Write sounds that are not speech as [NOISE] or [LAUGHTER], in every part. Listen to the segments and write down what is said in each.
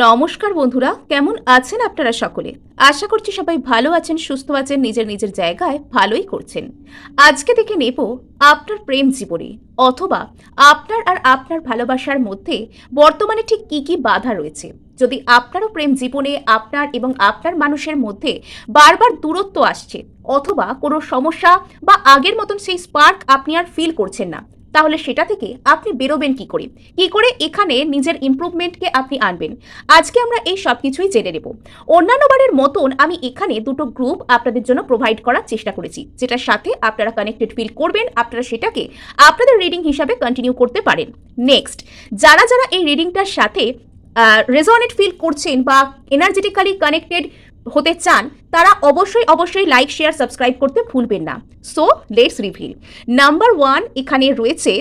নমস্কার বন্ধুরা, কেমন আছেন আপনারা সকলে? আশা করছি সবাই ভালো আছেন, সুস্থ আছেন, নিজের নিজের জায়গায় ভালোই করছেন। আজকে দেখে নেব আপনার প্রেম জীবনে অথবা আপনার আর আপনার ভালোবাসার মধ্যে বর্তমানে ঠিক কি কি বাধা রয়েছে। যদি আপনারও প্রেম জীবনে আপনার এবং আপনার মানুষের মধ্যে বারবার দূরত্ব আসছে অথবা কোনো সমস্যা বা আগের মতন সেই স্পার্ক আপনি আর ফিল করছেন না তাহলে সেটা থেকে আপনি বেরোবেন কি করে? কি করে? এখানে নিজের ইমপ্রুভমেন্টকে আপনি আনবেন। আজকে আমরা এই সব কিছুই জেনে নেব। অন্যান্য বারের মতন আমি এখানে দুটো গ্রুপ আপনাদের জন্য প্রোভাইড করার চেষ্টা করেছি। যেটার সাথে আপনারা কানেক্টেড ফিল করবেন, আপনারা সেটাকে আপনাদের রিডিং হিসাবে কন্টিনিউ করতে পারেন। নেক্সট যারা যারা এই রিডিংটার সাথে রেজনেট ফিল করছেন বা এনার্জেটিক্যালি কানেক্টেড হতে চান, তারা অবশ্যই অবশ্যই লাইক শেয়ার সাবস্ক্রাইব করতে ভুলবেন না। So let's reveal number one এখানে রয়েছে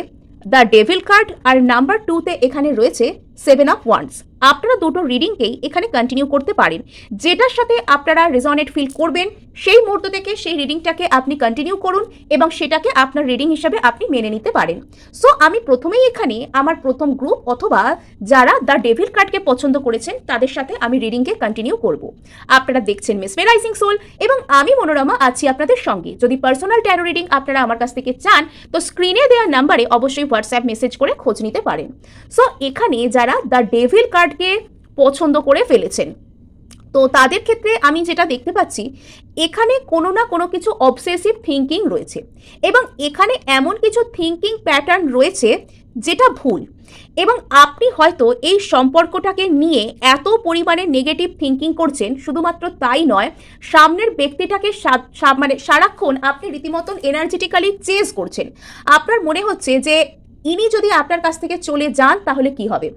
দ্য ডেভিল কার্ড আর নাম্বার টুতে এখানে রয়েছে সেভেন অফ ওয়ান্স আপনারা দুটো রিডিংকেই এখানে কন্টিনিউ করতে পারেন। যেটার সাথে আপনারা রেজনেট ফিল করবেন, সেই মুহূর্ত থেকে সেই রিডিংটাকে আপনি কন্টিনিউ করুন এবং সেটাকে আপনার রিডিং হিসাবে আপনি মেনে নিতে পারেন। সো আমি প্রথমেই এখানে আমার প্রথম গ্রুপ অথবা যারা দ্য ডেভিল কার্ডকে পছন্দ করেছেন, তাদের সাথে আমি রিডিংকে কন্টিনিউ করব। আপনারা দেখছেন মেসমেরাইজিং সোল এবং আমি মনোরমা আছি আপনাদের সঙ্গে। যদি পার্সোনাল ট্যারো রিডিং আপনারা আমার কাছ থেকে চান, তো স্ক্রিনে দেওয়া নাম্বারে অবশ্যই হোয়াটসঅ্যাপ মেসেজ করে খোঁজ নিতে পারেন। সো এখানে যারা দ্য ডেভিল কার্ডকে পছন্দ করে ফেলেছেন। তো তাদের ক্ষেত্রে আমি যেটা দেখতে পাচ্ছি, এখানে কোনো না কোনো কিছু অবসেসিভ থিঙ্কিং রয়েছে এবং এখানে এমন কিছু থিঙ্কিং প্যাটার্ন রয়েছে যেটা ভুল এবং আপনি হয়তো এই সম্পর্কটাকে নিয়ে এত পরিমাণে নেগেটিভ থিঙ্কিং করছেন, শুধুমাত্র তাই নয়, সামনের ব্যক্তিটাকে মানে সারাক্ষণ আপনি রীতিমতন এনার্জেটিক্যালি চেজ করছেন। আপনার মনে হচ্ছে যে ইনি যদি আপনার কাছ থেকে চলে যান, তাহলে কি হবে?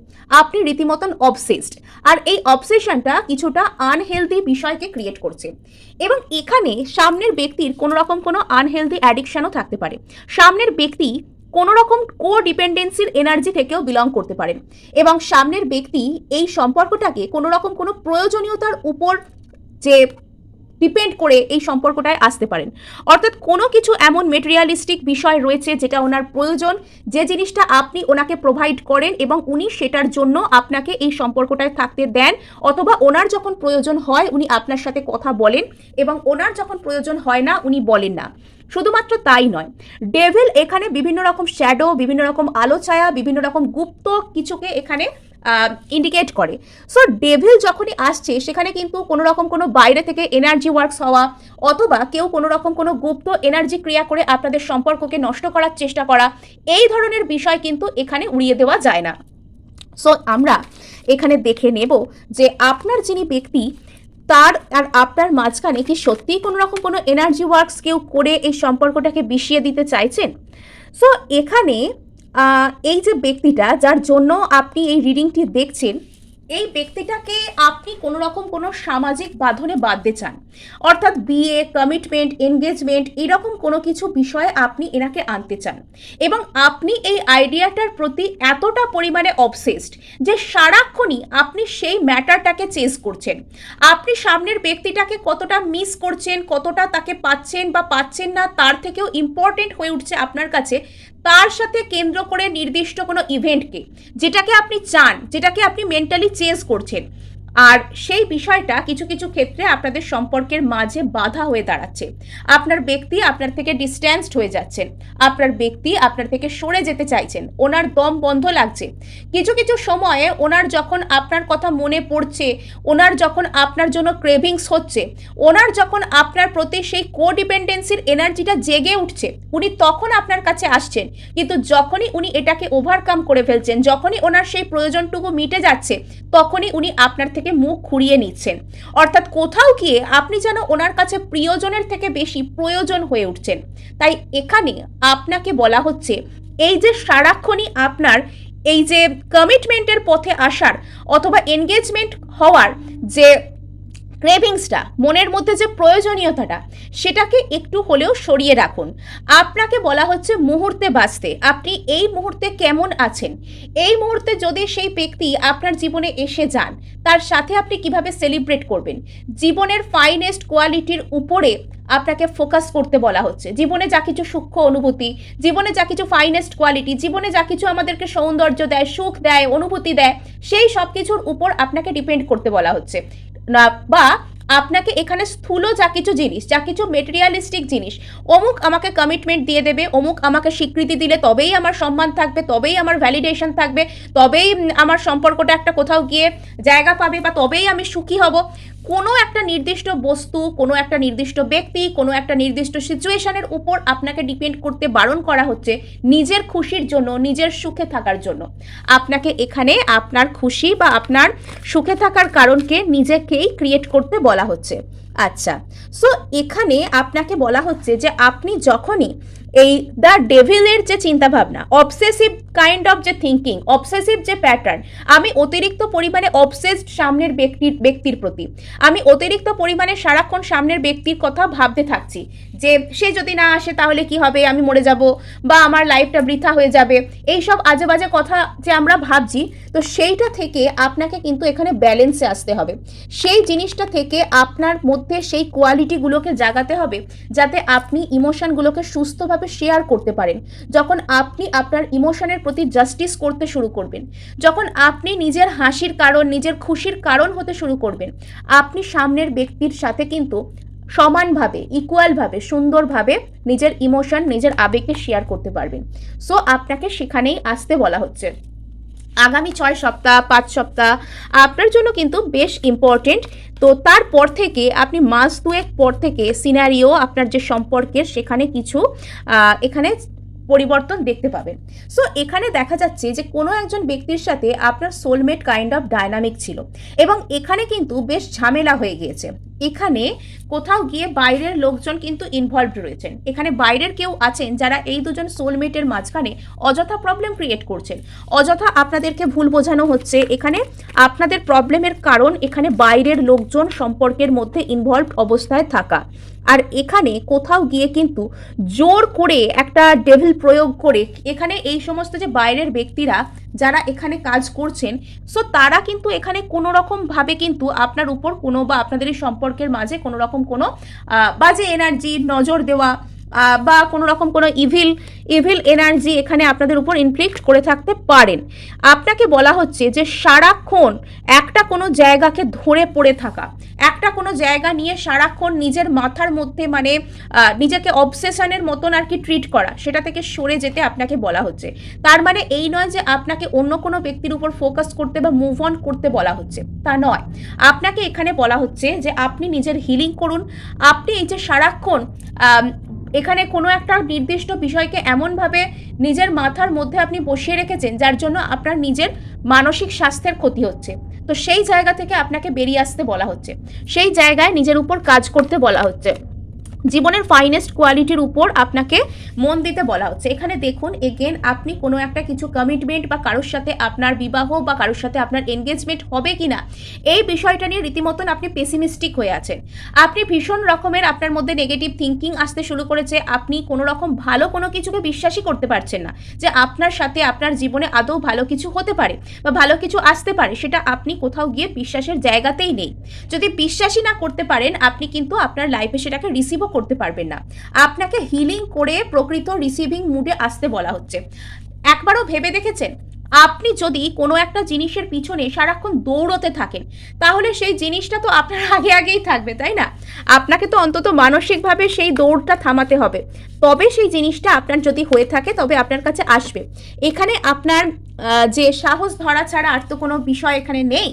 আপনি রীতিমতন অবসেসড আর এই অবসেশনটা কিছুটা আনহেলদি বিষয়কে ক্রিয়েট করছে। এবং এখানে সামনের ব্যক্তির কোনো রকম কোনো আনহেলদি অ্যাডিকশানও থাকতে পারে। সামনের ব্যক্তি কোনো রকম কো ডিপেন্ডেন্সির এনার্জি থেকেও বিলং করতে পারেন। এবং সামনের ব্যক্তি এই সম্পর্কটাকে কোনো রকম কোনো প্রয়োজনীয়তার উপর যে ডিপেন্ড করে এই সম্পর্কটায় আসতে পারেন। অর্থাৎ কোনো কিছু এমন মেটেরিয়ালিস্টিক বিষয় রয়েছে যেটা ওনার প্রয়োজন, যে জিনিসটা আপনি ওনাকে প্রোভাইড করেন এবং উনি সেটার জন্য আপনাকে এই সম্পর্কটায় থাকতে দেন অথবা ওনার যখন প্রয়োজন হয় উনি আপনার সাথে কথা বলেন এবং ওনার যখন প্রয়োজন হয় না উনি বলেন না। শুধুমাত্র তাই নয় ডেভিল এখানে বিভিন্ন রকম শ্যাডো বিভিন্ন রকম আলো ছায়া, বিভিন্ন রকম গুপ্ত কিছুকে এখানে ইন্ডিকেট করে। সো ডেভিল যখনই আসছে, সেখানে কিন্তু কোনো রকম কোনো বাইরে থেকে এনার্জি ওয়ার্কস হওয়া, অথবা কেউ কোনো রকম কোনো গুপ্ত এনার্জি ক্রিয়া করে আপনাদের সম্পর্ককে নষ্ট করার চেষ্টা করা, এই ধরনের বিষয় কিন্তু এখানে উড়িয়ে দেওয়া যায় না। সো আমরা এখানে দেখে নেব যে আপনার যিনি ব্যক্তি, তার আর আপনার মাঝখানে কি সত্যিই কোনো রকম কোনো এনার্জি ওয়ার্কস কেউ করে এই সম্পর্কটাকে বিষিয়ে দিতে চাইছেন? সো এখানে এই যে ব্যক্তিটা যার জন্য আপনি এই রিডিংটি দেখছেন, এই ব্যক্তিটাকে আপনি কোনো রকম কোনো সামাজিক বাঁধনে বাঁধতে চান। অর্থাৎ বিয়ে কমিটমেন্ট এনগেজমেন্ট এরকম কোনো কিছু বিষয়ে আপনি এনাকে আনতে চান। এবং আপনি এই আইডিয়াটার প্রতি এতটা পরিমাণে অবসেসড যে সারাক্ষণই আপনি সেই ম্যাটারটাকে চেস করছেন। আপনি সামনের ব্যক্তিটাকে কতটা মিস করছেন, কতটা তাকে পাচ্ছেন বা পাচ্ছেন না, তার থেকেও ইম্পর্টেন্ট হয়ে উঠছে আপনার কাছে তার সাথে কেন্দ্র করে নির্দিষ্ট কোনো ইভেন্টকে যেটাকে আপনি চান, যেটাকে আপনি মেন্টালি চেঞ্জ করছেন আর সেই বিষয়টা কিছু কিছু ক্ষেত্রে আপনাদের সম্পর্কের মাঝে বাধা হয়ে দাঁড়াচ্ছে। আপনার ব্যক্তি আপনার থেকে ডিস্ট্যান্সড হয়ে যাচ্ছেন। আপনার ব্যক্তি আপনার থেকে সরে যেতে চাইছেন। ওনার দম বন্ধ লাগছে। কিছু কিছু সময়ে ওনার যখন আপনার কথা মনে পড়ছে, ওনার যখন আপনার জন্য ক্রেভিংস হচ্ছে, ওনার যখন আপনার প্রতি সেই কোডিপেন্ডেন্সির এনার্জিটা জেগে উঠছে, উনি তখন আপনার কাছে আসছেন। কিন্তু যখনই উনি এটাকে ওভারকাম করে ফেলছেন, যখনই ওনার সেই প্রয়োজনটুকু মিটে যাচ্ছে, তখনই উনি আপনার থেকে মুখ ঘুরিয়ে নিচ্ছেন। অর্থাৎ কোথাও গিয়ে আপনি যেন ওনার কাছে প্রিয়জনের থেকে বেশি প্রয়োজন হয়ে উঠছেন। তাই এখানে আপনাকে বলা হচ্ছে, এই যে সারাক্ষণই আপনার এই যে কমিটমেন্টের পথে আসার অথবা এনগেজমেন্ট হওয়ার যে ক্রেভিংসটা, মনের মধ্যে যে প্রয়োজনীয়তাটা, সেটাকে একটু হলেও সরিয়ে রাখুন। আপনাকে বলা হচ্ছে মুহূর্তে বাঁচতে। আপনি এই মুহূর্তে কেমন আছেন? এই মুহূর্তে যদি সেই ব্যক্তি আপনার জীবনে এসে যান, তার সাথে আপনি কীভাবে সেলিব্রেট করবেন? জীবনের ফাইনেস্ট কোয়ালিটির উপরে আপনাকে ফোকাস করতে বলা হচ্ছে। জীবনে যা কিছু সূক্ষ্ম অনুভূতি, জীবনে যা কিছু ফাইনেস্ট কোয়ালিটি জীবনে যা কিছু আমাদেরকে সৌন্দর্য দেয়, সুখ দেয়, অনুভূতি দেয়, সেই সব কিছুর উপর আপনাকে ডিপেন্ড করতে বলা হচ্ছে। বা আপনাকে এখানে স্থূল যা কিছু জিনিস, যা কিছু মেটেরিয়ালিস্টিক জিনিস, অমুক আমাকে কমিটমেন্ট দিয়ে দেবে, অমুক আমাকে স্বীকৃতি দিলে তবেই আমার সম্মান থাকবে, তবেই আমার ভ্যালিডেশন থাকবে, তবেই আমার সম্পর্কটা একটা কোথাও গিয়ে জায়গা পাবে বা তবেই আমি সুখী হব। কোনো একটা নির্দিষ্ট বস্তু, কোনো একটা নির্দিষ্ট ব্যক্তি, কোনো একটা নির্দিষ্ট সিচুয়েশনের উপর আপনাকে ডিপেন্ড করতে বারণ করা হচ্ছে নিজের খুশির জন্য, নিজের সুখে থাকার জন্য। আপনাকে এখানে আপনার খুশি বা আপনার সুখে থাকার কারণকে নিজেকেই ক্রিয়েট করতে বলা হচ্ছে। আচ্ছা সো এখানে আপনাকে বলা হচ্ছে যে আপনি যখনই এই দ্য ডেভিলের যে চিন্তাভাবনা অবসেসিভ কাইন্ড অফ যে থিঙ্কিং অবসেসিভ যে প্যাটার্ন আমি অতিরিক্ত পরিমাণে অবসেসড সামনের ব্যক্তির ব্যক্তির প্রতি, আমি অতিরিক্ত পরিমাণে সারাক্ষণ সামনের ব্যক্তির কথা ভাবতে থাকছি যে সে যদি না আসে তাহলে কি হবে, আমি মরে যাব বা আমার লাইফটা বৃথা হয়ে যাবে এই সব আজে বাজে কথা যে আমরা ভাবছি, তো সেইটা থেকে আপনাকে কিন্তু এখানে ব্যালেন্সে আসতে হবে। সেই জিনিসটা থেকে আপনার মধ্যে সেই কোয়ালিটিগুলোকে জাগাতে হবে, যাতে আপনি ইমোশনগুলোকে সুস্থভাবে শেয়ার করতে পারেন? যখন আপনি আপনার ইমোশনের প্রতি জাস্টিস করতে শুরু করবেন, যখন আপনি নিজের হাসির কারণ, নিজের খুশির কারণ হতে শুরু করবেন, আপনি সামনের ব্যক্তির সাথে কিন্তু সমানভাবে ইকুয়ালভাবে সুন্দরভাবে নিজের ইমোশন নিজের আবেগকে শেয়ার করতে পারবেন। সো আপনাকে সেখানেই আসতে বলা হচ্ছে। আগামী ছয় সপ্তাহ, পাঁচ সপ্তাহ, আপনার জন্য কিন্তু বেশ ইম্পর্টেন্ট তো তারপর থেকে আপনি মাস দুয়েক পর থেকে সিনারিও আপনার যে সম্পর্কের সেখানে কিছু এখানে পরিবর্তন দেখতে পাবেন। সো এখানে দেখা যাচ্ছে যে কোনো একজন ব্যক্তির সাথে আপনার সোলমেট কাইন্ড অফ ডায়নামিক ছিল এবং এখানে কিন্তু বেশ ঝামেলা হয়ে গিয়েছে। এখানে কোথাও গিয়ে বাইরের লোকজন কিন্তু ইনভলভড রয়েছেন। এখানে বাইরের কেউ আছেন যারা এই দুজন সোলমেটের মাঝখানে অযথা প্রবলেম ক্রিয়েট করছেন। অযথা আপনাদেরকে ভুল বোঝানো হচ্ছে। এখানে আপনাদের প্রবলেমের কারণ এখানে বাইরের লোকজন সম্পর্কের মধ্যে ইনভলভড অবস্থায় থাকা। আর এখানে কোথাও গিয়ে কিন্তু জোর করে একটা ডেভিল প্রয়োগ করে এখানে এই সমস্ত যে বাইরের ব্যক্তিরা যারা এখানে কাজ করছেন সো তারা কিন্তু এখানে কোনো রকমভাবে কিন্তু আপনার উপর কোনো বা আপনাদের সম্পর্কের মাঝে কোনো রকম কোনো বাজে এনার্জি নজর দেওয়া বা কোনো রকম কোনো ইভিল ইভিল এনার্জি এখানে আপনাদের উপর ইনফ্লিক্ট করে থাকতে পারেন। আপনাকে বলা হচ্ছে যে সারাক্ষণ একটা কোনো জায়গাকে ধরে পড়ে থাকা, একটা কোনো জায়গা নিয়ে সারাক্ষণ নিজের মাথার মধ্যে মানে নিজেকে অবসেশনের মতন আর কি ট্রিট করা, সেটা থেকে সরে যেতে আপনাকে বলা হচ্ছে। তার মানে এই নয় যে আপনাকে অন্য কোনো ব্যক্তির উপর ফোকাস করতে বা মুভ অন করতে বলা হচ্ছে, তা নয়। আপনাকে এখানে বলা হচ্ছে যে আপনি নিজের হিলিং করুন। আপনি এই যে সারাক্ষণ এখানে কোনো একটা নির্দিষ্ট বিষয়কে এমনভাবে নিজের মাথার মধ্যে আপনি বসিয়ে রেখেছেন, যার জন্য আপনার নিজের মানসিক স্বাস্থ্যের ক্ষতি হচ্ছে। তো সেই জায়গা থেকে আপনাকে বেরিয়ে আসতে বলা হচ্ছে। সেই জায়গায় নিজের উপর কাজ করতে বলা হচ্ছে। জীবনের ফাইনেস্ট কোয়ালিটির উপর আপনাকে মন দিতে বলা হচ্ছে। এখানে দেখুন এগেন আপনি কোনো একটা কিছু কমিটমেন্ট বা কারোর সাথে আপনার বিবাহ বা কারোর সাথে আপনার এনগেজমেন্ট হবে কিনা, এই বিষয়টা নিয়ে রীতিমতন আপনি পেসিমিস্টিক হয়ে আছেন। আপনি ভীষণ রকমের আপনার মধ্যে নেগেটিভ থিঙ্কিং আসতে শুরু করেছে, আপনি কোনো রকম ভালো কোনো কিছুকে বিশ্বাসই করতে পারছেন না যে আপনার সাথে আপনার জীবনে আদৌ ভালো কিছু হতে পারে বা ভালো কিছু আসতে পারে, সেটা আপনি কোথাও গিয়ে বিশ্বাসের জায়গাতেই নেই। যদি বিশ্বাসই না করতে পারেন, আপনি কিন্তু আপনার লাইফে সেটাকে রিসিভও করতে পারবেন না। আপনাকে হিলিং করে প্রকৃত রিসিভিং মুডে আসতে বলা হচ্ছে। একবারও ভেবে দেখেছেন? আপনি যদি কোনো একটা জিনিসের পিছনে সারাক্ষণ দৌড়তে থাকেন, তাহলে সেই জিনিসটা তো আপনার [LAUGHS] আগে আগেই থাকবে, তাই না? আপনাকে তো অন্তত মানসিকভাবে সেই দৌড়টা থামাতে হবে। তবে সেই জিনিসটা আপনার যদি হয়ে থাকে, তবে আপনার কাছে আসবে। এখানে আপনার যে সাহস ধরা ছাড়া আর তো কোনো বিষয় এখানে নেই।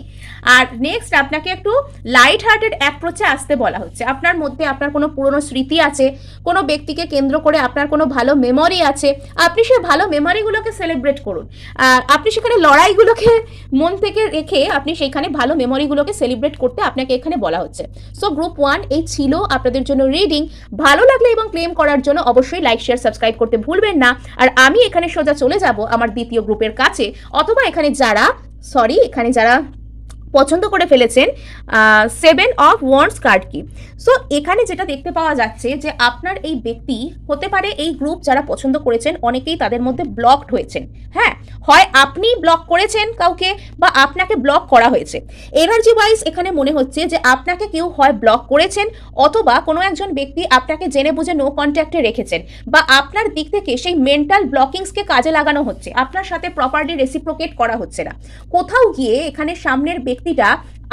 আর নেক্সট আপনাকে একটু লাইট হার্টেড অ্যাপ্রোচে আসতে বলা হচ্ছে। আপনার মধ্যে আপনার কোনো পুরনো স্মৃতি আছে, কোনো ব্যক্তিকে কেন্দ্র করে আপনার কোনো ভালো মেমরি আছে, আপনি সেই ভালো মেমরিগুলোকে সেলিব্রেট করুন। আপনি সেখানে লড়াইগুলোকে মন থেকে রেখে আপনি সেখানে ভালো মেমরিগুলোকে সেলিব্রেট করতে আপনাকে এখানে বলা হচ্ছে। সো গ্রুপ ওয়ান এই ছিল আপনাদের জন্য রিডিং ভালো লাগলে এবং ক্লেম করার জন্য অবশ্যই লাইক শেয়ার সাবস্ক্রাইব করতে ভুলবেন না। আর আমি এখানে সোজা চলে যাব আমার দ্বিতীয় গ্রুপের কাছে অথবা এখানে যারা সরি এখানে যারা পছন্দ করে ফেলেছেন সেভেন অফ ওয়ান্স কার্ড কি? সো এখানে যেটা দেখতে পাওয়া যাচ্ছে যে আপনার এই ব্যক্তি হতে পারে এই গ্রুপ যারা পছন্দ করেছেন, অনেকেই তাদের মধ্যে ব্লকড হয়েছেন। হ্যাঁ হয় আপনি ব্লক করেছেন কাউকে বা আপনাকে ব্লক করা হয়েছে। এনার্জি ওয়াইজ এখানে মনে হচ্ছে যে আপনাকে কেউ হয় ব্লক করেছেন অথবা কোনো একজন ব্যক্তি আপনাকে জেনে বুঝে নো কন্ট্যাক্টে রেখেছেন বা আপনার দিক থেকে সেই মেন্টাল ব্লকিংসকে কাজে লাগানো হচ্ছে, আপনার সাথে প্রপারলি রেসিপ্রোকেট করা হচ্ছে না। কোথাও গিয়ে এখানে সামনের ব্যক্তিটা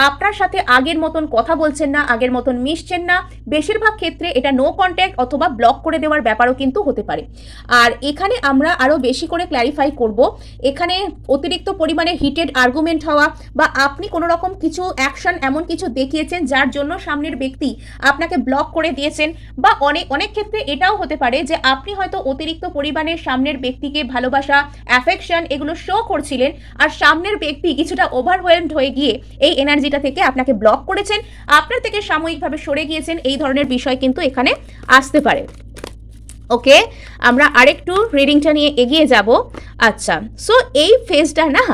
আপনার সাথে আগের মতন কথা বলছেন না, আগের মতন মিশছেন না। বেশিরভাগ ক্ষেত্রে এটা নো কন্ট্যাক্ট অথবা ব্লক করে দেওয়ার ব্যাপারও কিন্তু হতে পারে। আর এখানে আমরা আরও বেশি করে ক্ল্যারিফাই করব, এখানে অতিরিক্ত পরিমাণে হিটেড আর্গুমেন্ট হওয়া বা আপনি কোনো রকম কিছু অ্যাকশন এমন কিছু দেখিয়েছেন যার জন্য সামনের ব্যক্তি আপনাকে ব্লক করে দিয়েছেন বা অনেক অনেক ক্ষেত্রে এটাও হতে পারে যে আপনি হয়তো অতিরিক্ত পরিমাণে সামনের ব্যক্তিকে ভালোবাসা অ্যাফেকশন এগুলো শো করছিলেন আর সামনের ব্যক্তি কিছুটা ওভারওয়েলমড হয়ে গিয়ে এই এনার্জিটা থেকে আপনাকে ব্লক করেছেন, আপনার থেকে সাময়িকভাবে সরে গিয়েছেন, এই ধরনের বিষয় কিন্তু এখানে আসতে পারে। ওকে? আমরা আরেকটু রিডিংটা নিয়ে এগিয়ে যাব। আচ্ছা সো এই ফেজটা না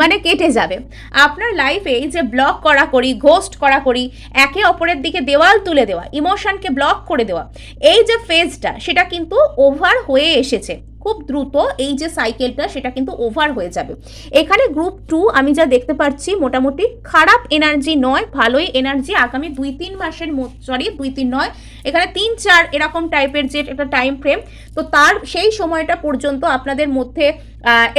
মানে কেটে যাবে। আপনার লাইফে এই যে ব্লক করা করি ঘোস্ট করা করি, একে অপরের দিকে দেওয়াল তুলে দেওয়া ইমোশনকে ব্লক করে দেওয়া, এই যে ফেজটা সেটা কিন্তু ওভার হয়ে এসেছে। খুব দ্রুত এই যে সাইকেলটা সেটা কিন্তু ওভার হয়ে যাবে। এখানে গ্রুপ টু আমি যা দেখতে পাচ্ছি মোটামুটি খারাপ এনার্জি নয়, ভালোই এনার্জি আগামী দুই তিন মাসের সরি দুই তিন নয়, এখানে তিন চার এরকম টাইপের যে একটা টাইম ফ্রেম তো তার সেই সময়টা পর্যন্ত আপনাদের মধ্যে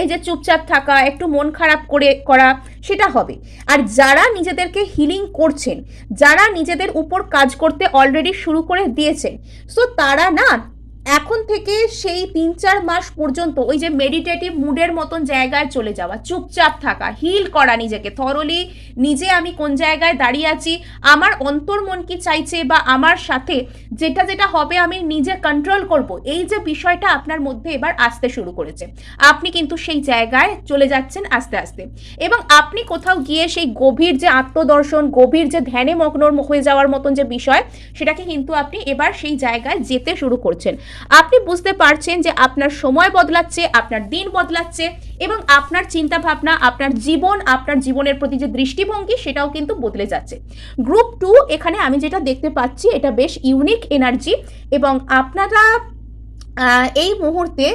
এই যে চুপচাপ থাকা, একটু মন খারাপ করে করা, সেটা হবে। আর যারা নিজেদেরকে হিলিং করছেন, যারা নিজেদের উপর কাজ করতে অলরেডি শুরু করে দিয়েছেন সো তারা না এখন থেকে সেই তিন চার মাস পর্যন্ত ওই যে মেডিটেটিভ মুডের মতন জায়গায় চলে যাওয়া, চুপচাপ থাকা হিল করা নিজেকে। থরলি নিজে আমি কোন জায়গায় দাঁড়িয়ে আছি, আমার অন্তর্মন কি চাইছে বা আমার সাথে যেটা যেটা হবে আমি নিজে কন্ট্রোল করব, এই যে বিষয়টা আপনার মধ্যে এবার আসতে শুরু করেছে। আপনি কিন্তু সেই জায়গায় চলে যাচ্ছেন আস্তে আস্তে। এবং আপনি কোথাও গিয়ে সেই গভীর যে আত্মদর্শন, গভীর যে ধ্যানে মগ্ন হয়ে যাওয়ার মতন যে বিষয়, সেটাকে কিন্তু আপনি এবার সেই জায়গায় যেতে শুরু করছেন। আপনি বুঝতে পারছেন যে আপনার সময় বদলাচ্ছে, আপনার দিন বদলাচ্ছে এবং আপনার চিন্তা ভাবনা আপনার জীবন, আপনার জীবনের প্রতি যে দৃষ্টিভঙ্গি সেটাও কিন্তু বদলে যাচ্ছে। গ্রুপ টু এখানে আমি যেটা দেখতে পাচ্ছি, এটা বেশ ইউনিক এনার্জি এবং আপনারা এই মুহূর্তে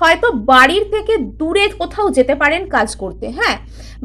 হয়তো বাড়ির থেকে দূরে কোথাও যেতে পারেন কাজ করতে হ্যাঁ?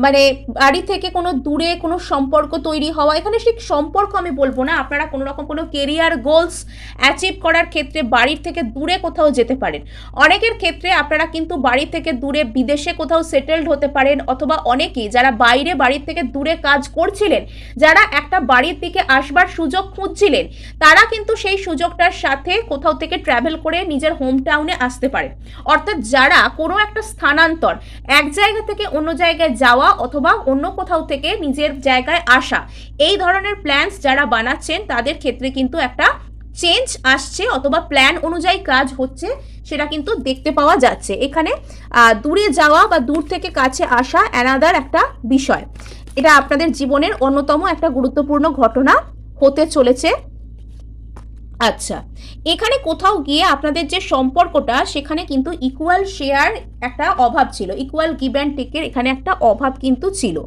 মানে বাড়ি থেকে কোনো দূরে কোনো সম্পর্ক তৈরি হওয়া, এখানে ঠিক সম্পর্ক আমি বলব না, আপনারা কোনো রকম কোনো কেরিয়ার গোলস অ্যাচিভ করার ক্ষেত্রে বাড়ির থেকে দূরে কোথাও যেতে পারেন। অনেকের ক্ষেত্রে আপনারা কিন্তু বাড়ি থেকে দূরে বিদেশে কোথাও সেটেলড হতে পারেন, অথবা অনেকেই যারা বাইরে বাড়ির থেকে দূরে কাজ করছিলেন, যারা একটা বাড়ির দিকে আসবার সুযোগ খুঁজছিলেন, তারা কিন্তু সেই সুযোগটার সাথে কোথাও থেকে ট্রাভেল করে নিজের হোম টাউনে আসতে পারে অর্থাৎ যারা কোনো একটা স্থানান্তর, এক জায়গা থেকে অন্য জায়গায় যাওয়া অথবা অন্য কোথাও থেকে নিজের জায়গায় আসা, এই ধরনের প্ল্যানস যারা বানাচ্ছেন, তাদের ক্ষেত্রে কিন্তু একটা চেঞ্জ আসছে অথবা প্ল্যান অনুযায়ী কাজ হচ্ছে, সেটা কিন্তু দেখতে পাওয়া যাচ্ছে। এখানে দূরে যাওয়া বা দূর থেকে কাছে আসা অ্যানাদার একটা বিষয়। এটা আপনাদের জীবনের অন্যতম একটা গুরুত্বপূর্ণ ঘটনা হতে চলেছে। আচ্ছা এখানে কোথাও গিয়ে আপনাদের যে সম্পর্কটা, সেখানে কিন্তু ইকুয়াল শেয়ার একটা অভাব ছিল ইকুয়াল গিভ অ্যান্ড টেকের এখানে একটা অভাব কিন্তু ছিল।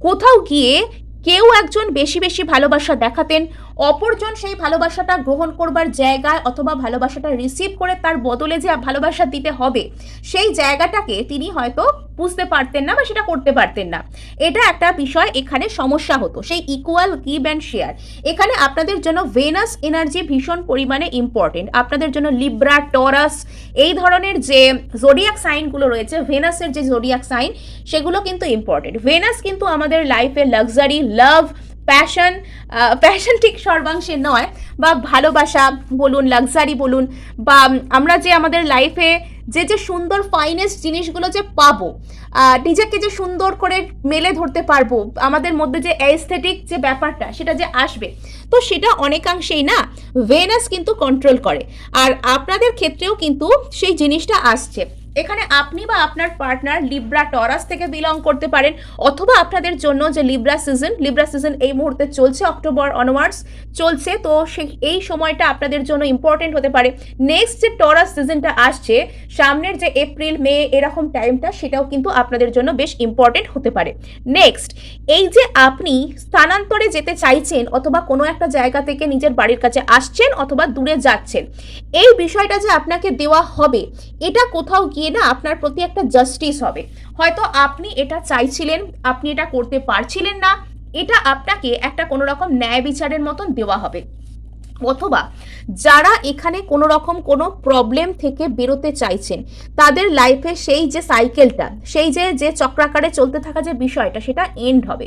কোথাও গিয়ে কেউ একজন বেশি বেশি ভালোবাসা দেখাতেন অপরজন সেই ভালোবাসাটা গ্রহণ করবার জায়গায় অথবা ভালোবাসাটা রিসিভ করে তার বদলে যে ভালোবাসা দিতে হবে, সেই জায়গাটাকে তিনি হয়তো বুঝতে পারতেন না বা সেটা করতে পারতেন না। এটা একটা বিষয় এখানে সমস্যা হতো, সেই ইকুয়াল গিভ অ্যান্ড শেয়ার এখানে আপনাদের জন্য ভেনাস এনার্জি ভীষণ পরিমাণে ইম্পর্টেন্ট আপনাদের জন্য লিব্রা টরাস এই ধরনের যে জোডিয়াক সাইনগুলো রয়েছে ভেনাসের যে জোডিয়াক সাইন সেগুলো কিন্তু ইম্পর্টেন্ট ভেনাস কিন্তু আমাদের লাইফে লাক্সারি লাভ প্যাশন প্যাশন ঠিক সর্বাংশে নয়, বা ভালোবাসা বলুন লাক্সারি বলুন, বা আমরা যে আমাদের লাইফে যে যে সুন্দর ফাইনেস্ট জিনিসগুলো যে পাবো নিজেকে যে সুন্দর করে মেলে ধরতে পারব, আমাদের মধ্যে যে অ্যাস্থেটিক যে ব্যাপারটা সেটা যে আসবে, তো সেটা অনেকাংশেই না ভেনাস কিন্তু কন্ট্রোল করে। আর আপনাদের ক্ষেত্রেও কিন্তু সেই জিনিসটা আসছে। এখানে আপনি বা আপনার পার্টনার লিব্রা টরাস থেকে বিলং করতে পারেন, অথবা আপনাদের জন্য যে লিব্রা সিজন লিব্রা সিজন এই মুহূর্তে চলছে অক্টোবর অনওয়ার্ডস চলছে, তো এই সময়টা আপনাদের জন্য ইম্পর্টেন্ট হতে পারে। নেক্সট যে টরাস সিজনটা আসছে, সামনের যে এপ্রিল মে এরকম টাইমটা সেটাও কিন্তু আপনাদের জন্য বেশ ইম্পর্টেন্ট হতে পারে। নেক্সট এই যে আপনি স্থানান্তরে যেতে চাইছেন, অথবা কোনো একটা জায়গা থেকে নিজের বাড়ির কাছে আসছেন, অথবা দূরে যাচ্ছেন, এই বিষয়টা যে আপনাকে দেওয়া হবে, এটা কোথাও গিয়ে না আপনার প্রতি একটা জাস্টিস হবে। হয়তো আপনি এটা চাইছিলেন, আপনি এটা করতে পারছিলেন না, এটা আপনাকে একটা কোনো রকম ন্যায় বিচারের মতন দেওয়া হবে। অথবা যারা এখানে কোনো রকম কোনো প্রবলেম থেকে বেরোতে চাইছেন, তাদের লাইফে সেই যে সাইকেলটা সেই যে যে চক্রাকারে চলতে থাকা যে বিষয়টা, সেটা এন্ড হবে।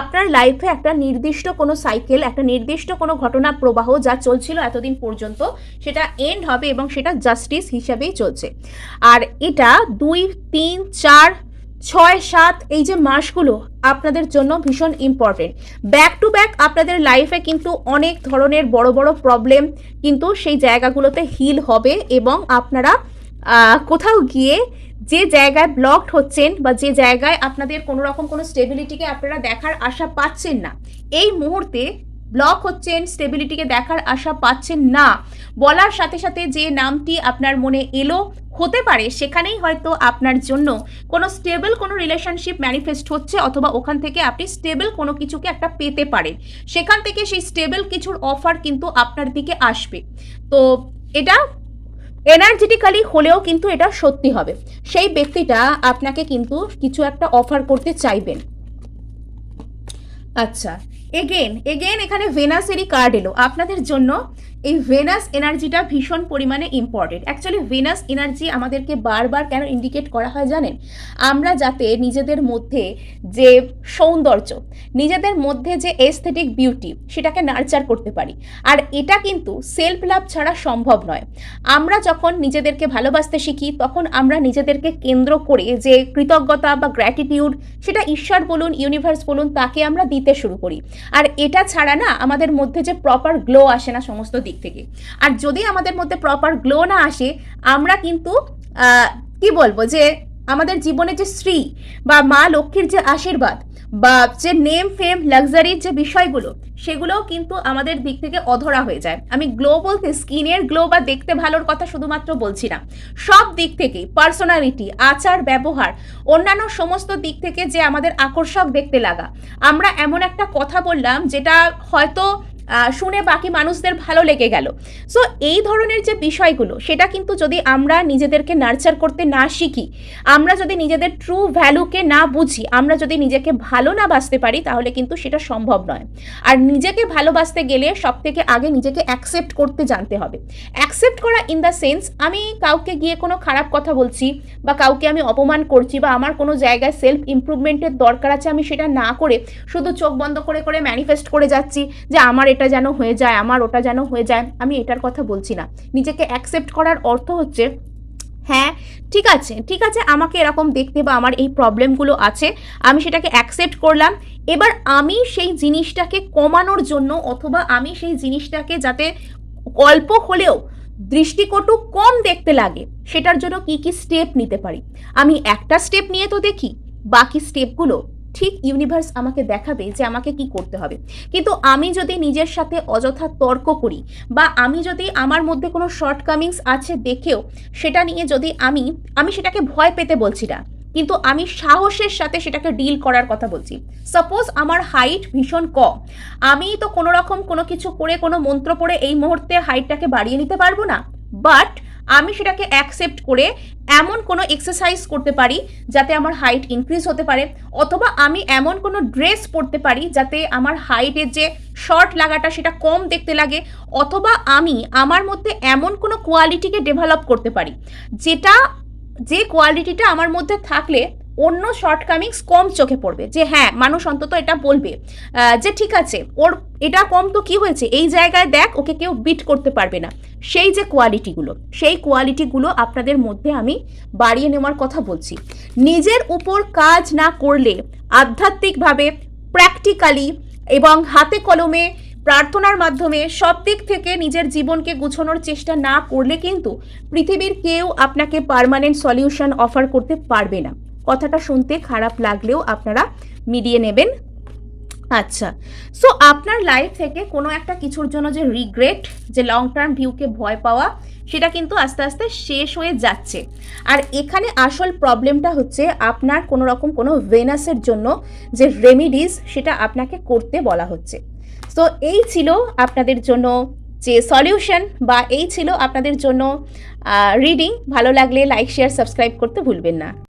আপনার লাইফে একটা নির্দিষ্ট কোনো সাইকেল একটা নির্দিষ্ট কোনো ঘটনা প্রবাহ যা চলছিল এতদিন পর্যন্ত, সেটা এন্ড হবে এবং সেটা জাস্টিস হিসাবেই চলছে। আর এটা দুই, তিন, চার ছয়, সাত, এই যে মাসগুলো আপনাদের জন্য ভীষণ ইম্পর্টেন্ট ব্যাক টু ব্যাক আপনাদের লাইফে কিন্তু অনেক ধরনের বড় বড় প্রবলেম কিন্তু সেই জায়গাগুলোতে হিল হবে এবং আপনারা কোথাও গিয়ে যে জায়গায় ব্লকড হচ্ছেন বা যে জায়গায় আপনাদের কোনো রকম কোনো স্টেবিলিটিকে আপনারা দেখার আশা পাচ্ছেন না, এই মুহূর্তে ব্লক হচ্ছেন স্টেবিলিটিকে দেখার আশা পাচ্ছেন না। বলার সাথে সাথে যে নামটি আপনার মনে এলো, হতে পারে সেখানেই হয়তো আপনার জন্য কোনো স্টেবল কোনো রিলেশনশিপ ম্যানিফেস্ট হচ্ছে অথবা ওখান থেকে আপনি স্টেবল কোনো কিছুকে একটা পেতে পারেন। সেখান থেকে সেই স্টেবল কিছুর অফার কিন্তু আপনার দিকে আসবে। তো এটা এনার্জেটিক্যালি হলেও কিন্তু এটা সত্যি হবে। সেই ব্যক্তিটা আপনাকে কিন্তু কিছু একটা অফার করতে চাইবেন। আচ্ছা এগেন এগেন এখানে ভেনাসেরই কার্ড এলো। আপনাদের জন্য এই ভেনাস এনার্জিটা ভীষণ পরিমাণে ইম্পর্টেন্ট অ্যাকচুয়ালি ভেনাস এনার্জি আমাদেরকে বারবার কেন ইন্ডিকেট করা হয় জানেন? আমরা যাতে নিজেদের মধ্যে যে সৌন্দর্য, নিজেদের মধ্যে যে এস্থেটিক বিউটি সেটাকে নার্চার করতে পারি। আর এটা কিন্তু সেলফ লাভ ছাড়া সম্ভব নয়। আমরা যখন নিজেদেরকে ভালোবাসতে শিখি, তখন আমরা নিজেদেরকে কেন্দ্র করে যে কৃতজ্ঞতা বা গ্র্যাটিটিউড সেটা ঈশ্বর বলুন ইউনিভার্স বলুন, তাকে আমরা দিতে শুরু করি। আর এটা ছাড়া না আমাদের মধ্যে যে প্রপার গ্লো আসে না সমস্ত দিক থেকে। আর যদি আমাদের মধ্যে প্রপার গ্লো না আসে, আমরা কিন্তু কি বলব যে আমাদের জীবনে যে শ্রী বা মা লক্ষ্মীর যে আশীর্বাদ বা যে নেম ফেম লাক্সারির যে বিষয়গুলো, সেগুলোও কিন্তু আমাদের দিক থেকে অধরা হয়ে যায়। আমি গ্লো বলতে স্কিনের গ্লো বা দেখতে ভালোর কথা শুধুমাত্র বলছি না। সব দিক থেকেই পার্সোনালিটি আচার, ব্যবহার, অন্যান্য সমস্ত দিক থেকে যে আমাদের আকর্ষক দেখতে লাগা। আমরা এমন একটা কথা বললাম যেটা হয়তো শুনে বাকি মানুষদের ভালো লেগে গেল। সো এই ধরনের যে বিষয়গুলো, সেটা কিন্তু যদি আমরা নিজেদেরকে নার্চার করতে না শিখি, আমরা যদি নিজেদের ট্রু ভ্যালুকে না বুঝি, আমরা যদি নিজেকে ভালো না বাঁচতে পারি, তাহলে কিন্তু সেটা সম্ভব নয়। আর নিজেকে ভালোবাসতে গেলে সব থেকে আগে নিজেকে অ্যাকসেপ্ট করতে জানতে হবে। অ্যাকসেপ্ট করা ইন দ্য সেন্স আমি কাউকে গিয়ে কোনো খারাপ কথা বলছি, বা কাউকে আমি অপমান করছি, বা আমার কোনো জায়গায় সেলফ ইমপ্রুভমেন্টের দরকার আছে, আমি সেটা না করে শুধু চোখ বন্ধ করে করে ম্যানিফেস্ট করে যাচ্ছি যে আমার এটা যেন হয়ে যায়, আমার ওটা যেন হয়ে যায়, আমি এটার কথা বলছি না। নিজেকে অ্যাকসেপ্ট করার অর্থ হচ্ছে হ্যাঁ ঠিক আছে ঠিক আছে, আমাকে এরকম দেখতে বা আমার এই প্রবলেমগুলো আছে, আমি সেটাকে অ্যাকসেপ্ট করলাম, এবার আমি সেই জিনিসটাকে কমানোর জন্য অথবা আমি সেই জিনিসটাকে যাতে অল্প হলেও দৃষ্টিকটু কম দেখতে লাগে, সেটার জন্য কি কি স্টেপ নিতে পারি? আমি একটা স্টেপ নিয়ে তো দেখি, বাকি স্টেপগুলো ঠিক ইউনিভার্স আমাকে দেখাবে যে আমাকে কি করতে হবে। কিন্তু আমি যদি নিজের সাথে অযথা তর্ক করি বা আমি যদি আমার মধ্যে কোনো শর্টকামিংস আছে দেখেও সেটা নিয়ে যদি আমি আমি সেটাকে ভয় পেতে বলছি না, কিন্তু আমি সাহসের সাথে সেটাকে ডিল করার কথা বলছি। সাপোজ আমার হাইট ভীষণ কম, আমি তো কোনো রকম কোনো কিছু করে, কোনো মন্ত্র পড়ে এই মুহূর্তে হাইটটাকে বাড়িয়ে নিতে পারব না বাট আমি সেটাকে অ্যাকসেপ্ট করে এমন কোনো এক্সারসাইজ করতে পারি যাতে আমার হাইট ইনক্রিজ হতে পারে, অথবা আমি এমন কোনো ড্রেস পরতে পারি যাতে আমার হাইটের যে শর্ট লাগাটা সেটা কম দেখতে লাগে, অথবা আমি আমার মধ্যে এমন কোনো কোয়ালিটিকে ডেভেলপ করতে পারি, যেটা, যে কোয়ালিটিটা আমার মধ্যে থাকলে অন্য শর্টকামিংস কম চোখে পড়বে। যে হ্যাঁ মানুষ অন্তত এটা বলবে। যে ঠিক আছে, ওর এটা কম তো কি হয়েছে? এই জায়গায় দেখ, ওকে কেউ বিট করতে পারবে না। সেই যে কোয়ালিটিগুলো সেই কোয়ালিটিগুলো আপনাদের মধ্যে আমি বাড়িয়ে নেওয়ার কথা বলছি। নিজের উপর কাজ না করলে আধ্যাত্মিকভাবে প্র্যাকটিক্যালি এবং হাতে কলমে প্রার্থনার মাধ্যমে সব দিক থেকে নিজের জীবনকে গুছানোর চেষ্টা না করলে কিন্তু পৃথিবীর কেউ আপনাকে পার্মানেন্ট সলিউশন অফার করতে পারবে না। কথাটা শুনতে খারাপ লাগলেও আপনারা মিলিয়ে নেবেন। আচ্ছা সো আপনার লাইফ থেকে কোনো একটা কিছুর জন্য যে রিগ্রেট যে লং টার্ম ভিউকে ভয় পাওয়া, সেটা কিন্তু আস্তে আস্তে শেষ হয়ে যাচ্ছে। আর এখানে আসল প্রবলেমটা হচ্ছে আপনার কোনো রকম কোনো ভেনাসের জন্য যে রেমিডিস সেটা আপনাকে করতে বলা হচ্ছে। সো এই ছিল আপনাদের জন্য যে সলিউশন বা এই ছিল আপনাদের জন্য রিডিং ভালো লাগলে লাইক শেয়ার সাবস্ক্রাইব করতে ভুলবেন না।